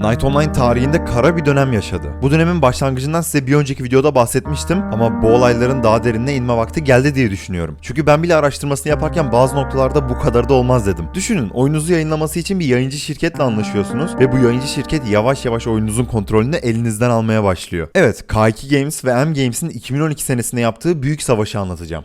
Night Online tarihinde kara bir dönem yaşadı. Bu dönemin başlangıcından size bir önceki videoda bahsetmiştim ama bu olayların daha derinine inme vakti geldi diye düşünüyorum. Çünkü ben bile araştırmasını yaparken bazı noktalarda bu kadar da olmaz dedim. Düşünün oyununuzu yayınlaması için bir yayıncı şirketle anlaşıyorsunuz ve bu yayıncı şirket yavaş yavaş oyununuzun kontrolünü elinizden almaya başlıyor. Evet K2 Games ve M Games'in 2012 senesinde yaptığı büyük savaşı anlatacağım.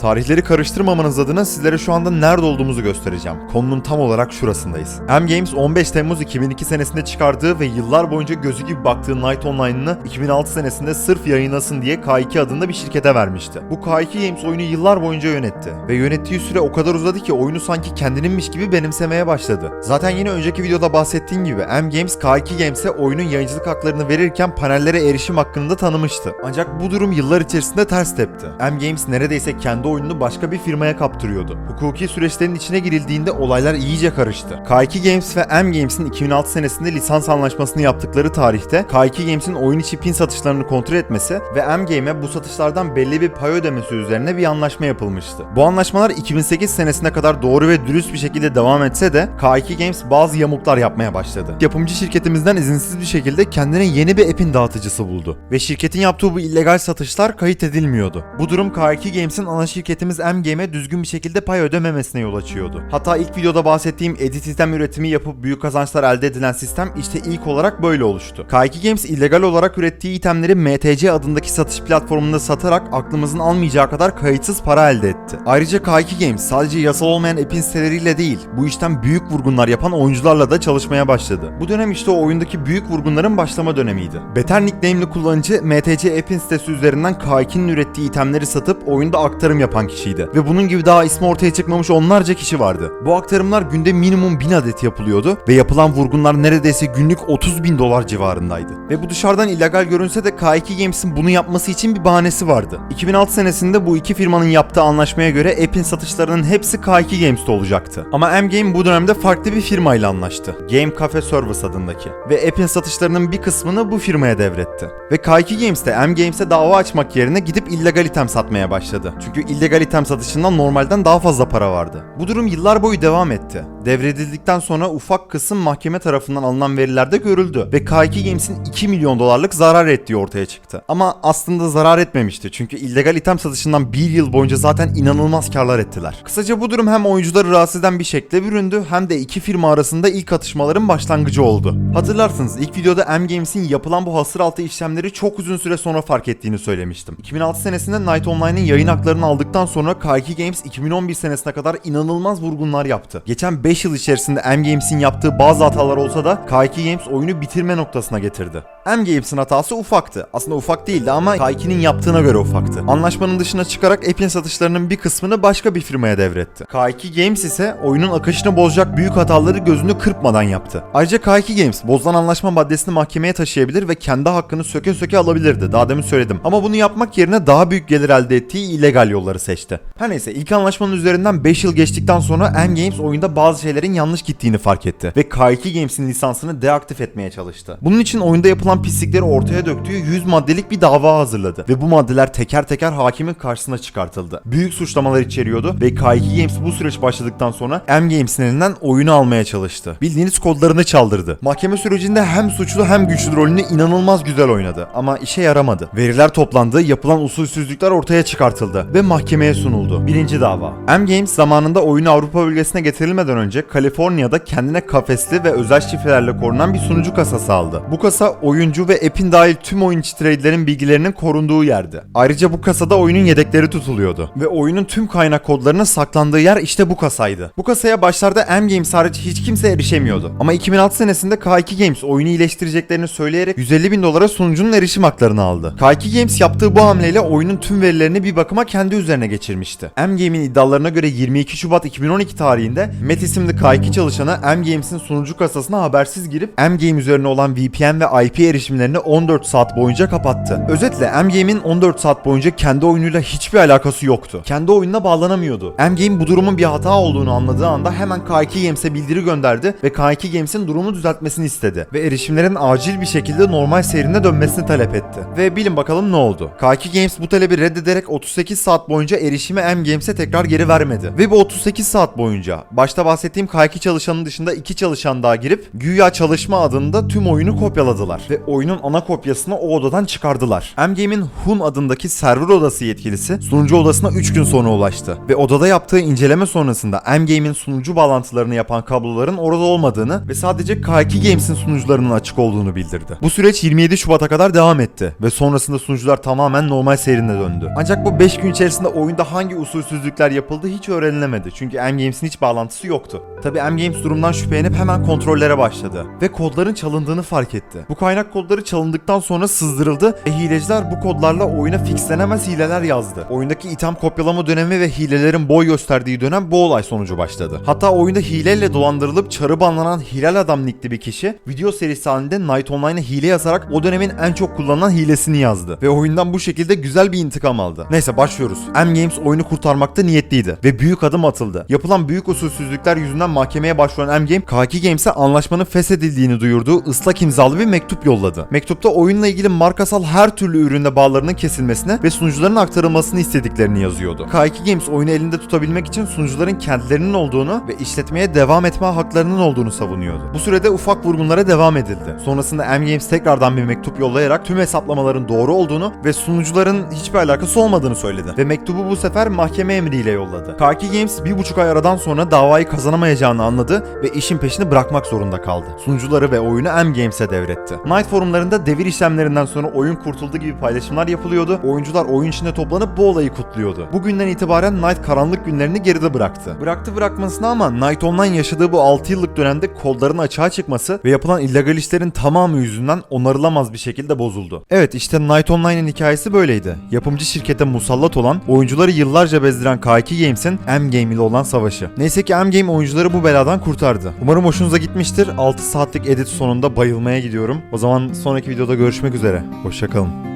Tarihleri karıştırmamanız adına sizlere şu anda nerede olduğumuzu göstereceğim. Konunun tam olarak şurasındayız. M Games 15 Temmuz 2002 senesinde çıkardığı ve yıllar boyunca gözü gibi baktığı Night Online'ını 2006 senesinde sırf yayınlasın diye K2 adında bir şirkete vermişti. Bu K2 Games oyunu yıllar boyunca yönetti ve yönettiği süre o kadar uzadı ki oyunu sanki kendininmiş gibi benimsemeye başladı. Zaten yine önceki videoda bahsettiğim gibi M Games K2 Games'e oyunun yayıncılık haklarını verirken panellere erişim hakkını da tanımıştı. Ancak bu durum yıllar içerisinde ters tepti. M Games neredeyse kendi oyununu başka bir firmaya kaptırıyordu. Hukuki süreçlerin içine girildiğinde olaylar iyice karıştı. K2 Games ve M Games'in 2006 senesinde lisans anlaşmasını yaptıkları tarihte K2 Games'in oyun içi pin satışlarını kontrol etmesi ve M Game'e bu satışlardan belli bir pay ödemesi üzerine bir anlaşma yapılmıştı. Bu anlaşmalar 2008 senesine kadar doğru ve dürüst bir şekilde devam etse de K2 Games bazı yamuklar yapmaya başladı. Yapımcı şirketimizden izinsiz bir şekilde kendine yeni bir app'in dağıtıcısı buldu ve şirketin yaptığı bu illegal satışlar kayıt edilmiyordu. Bu durum K2 Games'in ana şirketimiz M Game'e düzgün bir şekilde pay ödememesine yol açıyordu. Hatta ilk videoda bahsettiğim edit sistem üretimi yapıp büyük kazançlar elde edilen sistem işte ilk olarak böyle oluştu. K2 Games illegal olarak ürettiği itemleri MTC adındaki satış platformunda satarak aklımızın almayacağı kadar kayıtsız para elde etti. Ayrıca K2 Games sadece yasal olmayan app'in siteleriyle değil, bu işten büyük vurgunlar yapan oyuncularla da çalışmaya başladı. Bu dönem işte o oyundaki büyük vurgunların başlama dönemiydi. Better nickname'li kullanıcı MTC app'in sitesi üzerinden K2'nin ürettiği itemleri satıp oyunda aktarım yapan kişiydi. Ve bunun gibi daha ismi ortaya çıkmamış onlarca kişi vardı. Bu aktarımlar günde minimum 1000 adet yapılıyordu ve yapılan vurgunlar neredeyse günlük 30 bin dolar civarındaydı. Ve bu dışarıdan illegal görünse de K2 Games'in bunu yapması için bir bahanesi vardı. 2006 senesinde bu iki firmanın yaptığı anlaşmaya göre app'in satışlarının hepsi K2 Games'te olacaktı. Ama M Game bu dönemde farklı bir firmayla anlaştı. Game Cafe Service adındaki. Ve app'in satışlarının bir kısmını bu firmaya devretti. Ve K2 Games de M Games'e dava açmak yerine gidip illegal item satmaya başladı. Çünkü illegal item satışından normalden daha fazla para vardı. Bu durum yıllar boyu devam etti. Devredildikten sonra ufak kısım mahkeme tarafından alınan verilerde görüldü ve K2 Games'in 2 milyon dolarlık zarar ettiği ortaya çıktı. Ama aslında zarar etmemişti çünkü illegal item satışından bir yıl boyunca zaten inanılmaz karlar ettiler. Kısaca bu durum hem oyuncuları rahatsız eden bir şekle büründü hem de iki firma arasında ilk atışmaların başlangıcı oldu. Hatırlarsınız ilk videoda M Games'in yapılan bu hasır altı işlemleri çok uzun süre sonra fark ettiğini söylemiştim. 2006 senesinde Night Online'ın yayın haklarını aldıktan sonra K2 Games 2011 senesine kadar inanılmaz vurgunlar yaptı. Geçen 5 yıl içerisinde M Games'in yaptığı bazı hatalar olsa da K2 Games oyunu bitirme noktasına getirdi. M Games'in hatası ufaktı. Aslında ufak değildi ama K2'nin yaptığına göre ufaktı. Anlaşmanın dışına çıkarak app'in satışlarının bir kısmını başka bir firmaya devretti. K2 Games ise oyunun akışını bozacak büyük hataları gözünü kırpmadan yaptı. Ayrıca K2 Games bozulan anlaşma maddesini mahkemeye taşıyabilir ve kendi hakkını söke söke alabilirdi. Daha demin söyledim. Ama bunu yapmak yerine daha büyük gelir elde ettiği illegal yolları seçti. Her neyse ilk anlaşmanın üzerinden 5 yıl geçtikten sonra M Games oyunda bazı şeylerin yanlış gittiğini fark etti ve K2 Games'in lisansını deaktif etmeye çalıştı. Bunun için oyunda yapılan pislikleri ortaya döktüğü 100 maddelik bir dava hazırladı ve bu maddeler teker teker hakimin karşısına çıkartıldı. Büyük suçlamalar içeriyordu ve K2 Games bu süreç başladıktan sonra M Games'in elinden oyunu almaya çalıştı. Bildiğiniz kodlarını çaldırdı. Mahkeme sürecinde hem suçlu hem güçlü rolünü inanılmaz güzel oynadı ama işe yaramadı. Veriler toplandı, yapılan usulsüzlükler ortaya çıkartıldı ve mahkemeye sunuldu. Birinci dava. M Games zamanında oyunu Avrupa bölgesine getirilmeden önce Kaliforniya'da kendine kafesli ve özel şifrelerle korunan bir sunucu kasası aldı. Bu kasa oyuncu ve app'in dahil tüm oyun içi trade'lerin bilgilerinin korunduğu yerdi. Ayrıca bu kasada oyunun yedekleri tutuluyordu ve oyunun tüm kaynak kodlarının saklandığı yer işte bu kasaydı. Bu kasaya başlarda M Games hariç hiç kimse erişemiyordu. Ama 2006 senesinde K2 Games oyunu iyileştireceklerini söyleyerek 150 bin dolara sunucunun erişim haklarını aldı. K2 Games yaptığı bu hamleyle oyunun tüm verilerini bir bakıma kendi üzerine geçirmişti. M Game'in iddialarına göre 22 Şubat 2012 tarihinde Metis'in isimli K2 çalışanı M Games'in sunucu kasasına habersiz girip M Game üzerine olan VPN ve IP erişimlerini 14 saat boyunca kapattı. Özetle M Game'in 14 saat boyunca kendi oyunuyla hiçbir alakası yoktu. Kendi oyununa bağlanamıyordu. M Game bu durumun bir hata olduğunu anladığı anda hemen K2 Games'e bildiri gönderdi ve K2 Games'in durumu düzeltmesini istedi ve erişimlerin acil bir şekilde normal seyrine dönmesini talep etti. Ve bilin bakalım ne oldu? K2 Games bu talebi reddederek 38 saat boyunca erişimi M Games'e tekrar geri vermedi. Ve bu 38 saat boyunca başta bahsettiğim K2 çalışanın dışında iki çalışan daha girip güya çalışma adında tüm oyunu kopyaladılar ve oyunun ana kopyasını o odadan çıkardılar. M Game'in Hun adındaki server odası yetkilisi sunucu odasına 3 gün sonra ulaştı ve odada yaptığı inceleme sonrasında M Game'in sunucu bağlantılarını yapan kabloların orada olmadığını ve sadece K2 Games'in sunucularının açık olduğunu bildirdi. Bu süreç 27 Şubat'a kadar devam etti ve sonrasında sunucular tamamen normal seyrine döndü. Ancak bu 5 gün içerisinde oyunda hangi usulsüzlükler yapıldığı hiç öğrenilemedi çünkü M Games'in hiç bağlantısı yoktu. Tabi M Games durumdan şüphelenip hemen kontrollere başladı ve kodların çalındığını fark etti. Bu kaynak kodları çalındıktan sonra sızdırıldı ve hileciler bu kodlarla oyuna fixlenemez hileler yazdı. Oyundaki item kopyalama dönemi ve hilelerin boy gösterdiği dönem bu olay sonucu başladı. Hatta oyunda hileyle dolandırılıp çarı banlanan Hilal Adam nickli bir kişi video serisi halinde Night Online'a hile yazarak o dönemin en çok kullanılan hilesini yazdı. Ve oyundan bu şekilde güzel bir intikam aldı. Neyse başlıyoruz. M Games oyunu kurtarmakta niyetliydi ve büyük adım atıldı. Yapılan büyük usulsüzlükler yüzünden mahkemeye başvuran M Game, K2 Games'e anlaşmanın feshedildiğini duyurduğu ıslak imzalı bir mektup yolladı. Mektupta oyunla ilgili markasal her türlü üründe bağlarının kesilmesini ve sunucuların aktarılmasını istediklerini yazıyordu. K2 Games oyunu elinde tutabilmek için sunucuların kendilerinin olduğunu ve işletmeye devam etme haklarının olduğunu savunuyordu. Bu sürede ufak vurgunlara devam edildi. Sonrasında M Games tekrardan bir mektup yollayarak tüm hesaplamaların doğru olduğunu ve sunucuların hiçbir alakası olmadığını söyledi. Ve mektubu bu sefer mahkeme emriyle yolladı. K2 Games bir buçuk ay aradan sonra davayı kazanamayacağını anladı ve işin peşini bırakmak zorunda kaldı. Sunucuları ve oyunu M Games'e devretti. Night forumlarında devir işlemlerinden sonra oyun kurtuldu gibi paylaşımlar yapılıyordu. Oyuncular oyun içinde toplanıp bu olayı kutluyordu. Bugünden itibaren Night karanlık günlerini geride bıraktı. Bıraktı bırakmasına ama Night Online yaşadığı bu 6 yıllık dönemde kodların açığa çıkması ve yapılan illegal işlerin tamamı yüzünden onarılamaz bir şekilde bozuldu. Evet işte Night Online'in hikayesi böyleydi. Yapımcı şirkete musallat olan, oyuncuları yıllarca bezdiren K2 Games'in M Game ile olan savaşı. Neyse ki M Game oyuncuları bu beladan kurtardı. Umarım hoşunuza gitmiştir. 6 saatlik edit sonunda bayılmaya gidiyorum. O zaman sonraki videoda görüşmek üzere. Hoşçakalın.